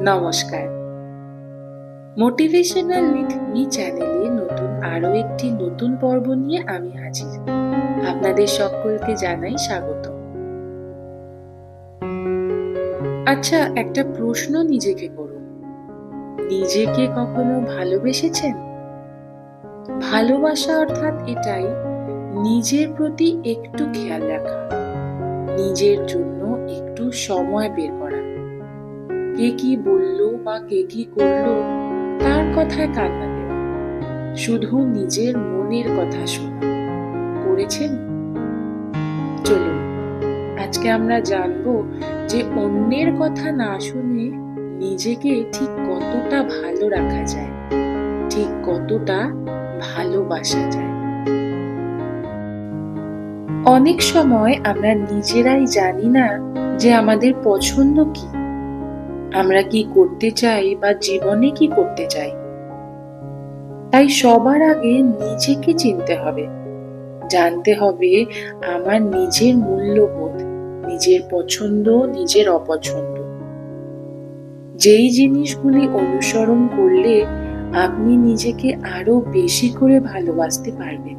নমস্কার। Motivational with me চ্যানেলে নতুন আরও একটি নতুন পর্ব নিয়ে আমি হাজির। আপনাদের সকলকে জানাই স্বাগত। আচ্ছা একটা প্রশ্ন নিজেকে করুন। নিজেকে কখনো ভালোবেসেছেন? ভালোবাসা অর্থাৎ এটাই, নিজের প্রতি একটু খেয়াল রাখা। নিজের জন্য একটু সময় বের করা। কে কি বলল বা কে কি করল, তার কথায় কান্না দেওয়া। শুধু নিজের মনের কথা শোনা। করেছেন? চলুন, আজকে আমরা জানব যে অন্যের কথা না শুনে নিজেকে ঠিক কতটা ভালো রাখা যায়, ঠিক কতটা ভালোবাসা যায়। অনেক সময় আমরা নিজেরাই জানি না যে আমাদের পছন্দ কি। আমরা কি করতে চাই বা জীবনে কি করতে চাই? তাই সবার আগে নিজেকে চিনতে হবে। জানতে হবে আমার নিজের মূল্যবোধ, নিজের পছন্দ, নিজের অপছন্দ। যেই জিনিসগুলি অনুসরণ করলে আপনি নিজেকে আরও বেশি করে ভালোবাসতে পারবেন।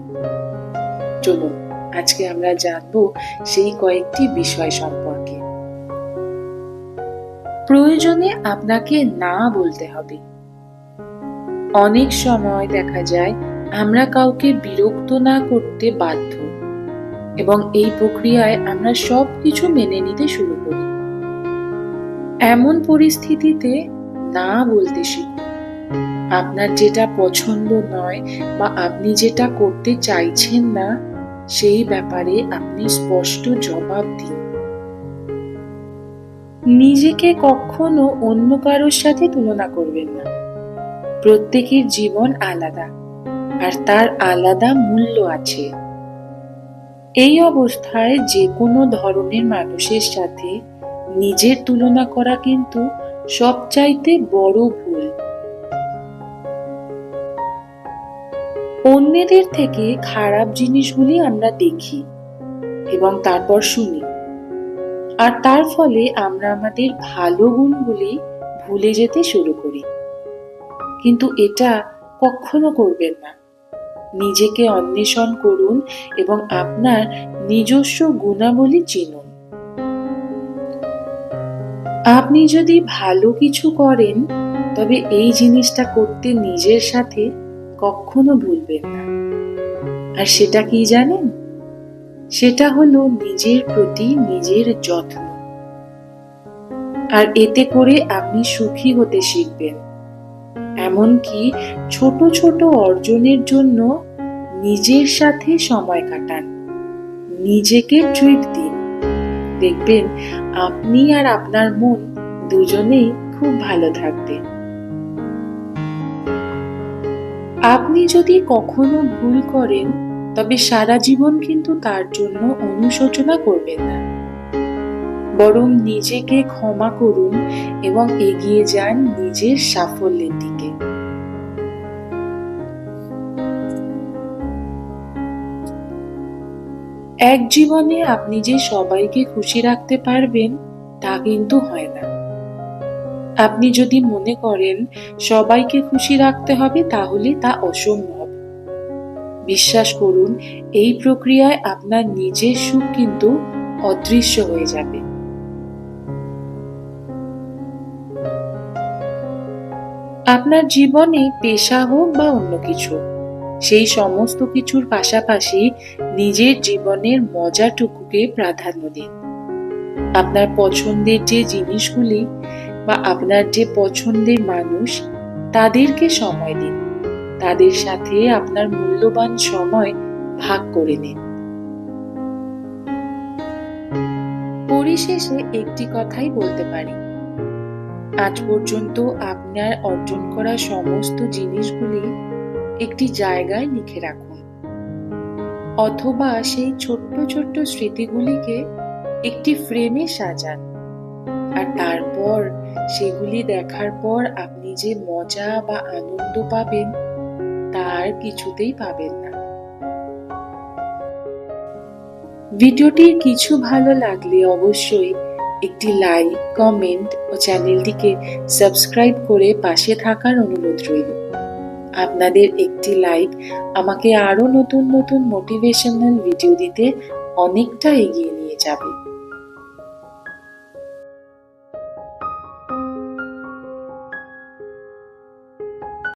চলুন, আজকে আমরা জানব সেই কয়েকটি বিষয় সম্পর্কে। প্রয়োজনে আপনাকে না বলতে হবে। অনেক সময় দেখা যায়, আমরা কাউকে বিরক্ত না করতে বাধ্য এবং এই প্রক্রিয়ায় আমরা সব কিছু মেনে নিতে শুরু করি। এমন পরিস্থিতিতে না বলতে শিখুন। আপনার যেটা পছন্দ নয় বা আপনি যেটা করতে চাইছেন না, সেই ব্যাপারে আপনি স্পষ্ট জবাব দিন। নিজেকে কখনো অন্য কারোর সাথে তুলনা করবেন না। প্রত্যেকের জীবন আলাদা, আর তার আলাদা মূল্য আছে। এই অবস্থায় যে কোনো ধরনের মানুষের সাথে নিজের তুলনা করা কিন্তু সবচাইতে বড় ভুল। অন্যদের থেকে খারাপ জিনিসগুলি আমরা দেখি এবং তারপর শুনি। আর তার ফলে আমরা আমাদের ভালো গুণগুলি ভুলে যেতে শুরু করি। কিন্তু এটা কখনো করবেন না। নিজেকে অন্বেষণ করুন এবং আপনার নিজস্ব গুণাবলী চিনুন। আপনি যদি ভালো কিছু করেন, তবে এই জিনিসটা করতে নিজের সাথে কখনো ভুলবেন না। আর সেটা কি জানেন? সেটা হলো নিজের প্রতি নিজের যত্ন। আর এতে করে আপনি সুখী হতে শিখবেন। এমনকি ছোট ছোট অর্জনের জন্য নিজের সাথে সময় কাটান। নিজেকে ট্রিট দিন। দেখবেন আপনি আর আপনার মন দুজনেই খুব ভালো থাকবে। আপনি যদি কখনো ভুল করেন তবে সারা জীবন কিন্তু তার জন্য অনুশোচনা করবেন না। বরং নিজেকে ক্ষমা করুন এবং এগিয়ে যান নিজের সাফল্যের দিকে। এক জীবনে আপনি যে সবাইকে খুশি রাখতে পারবেন, তা কিন্তু হয় না। আপনি যদি মনে করেন, সবাইকে খুশি রাখতে হবে, তাহলে তা অসম্ভব। বিশ্বাস করুন, এই প্রক্রিয়ায় আপনার নিজের সুখ কিন্তু অদৃশ্য হয়ে যাবে। আপনার জীবনে পেশা হোক বা অন্য কিছু, সেই সমস্ত কিছুর পাশাপাশি নিজের জীবনের মজাটুকুকে প্রাধান্য দিন। আপনার পছন্দের যে জিনিসগুলি বা আপনার যে পছন্দের মানুষ, তাদেরকে সময় দিন। তাদের সাথে আপনার মূল্যবান সময় ভাগ করে নিন। পরিশেষে একটি কথাই বলতে পারি। আজ পর্যন্ত আপনার অর্জন করা সমস্ত জিনিসগুলি একটি জায়গায় লিখে রাখুন। অথবা সেই ছোট্ট ছোট্ট স্মৃতিগুলিকে একটি ফ্রেমে সাজান। আর তারপর সেগুলি দেখার পর আপনি যে মজা বা আনন্দ পাবেন তার কিছুতেই পাবেন না। ভিডিওটির কিছু ভালো লাগলে অবশ্যই একটি লাইক, কমেন্ট ও চ্যানেলটিকে সাবস্ক্রাইব করে পাশে থাকার অনুরোধ রইল। আপনাদের একটি লাইক আমাকে আরও নতুন নতুন মোটিভেশনাল ভিডিও দিতে অনেকটা এগিয়ে নিয়ে যাবে।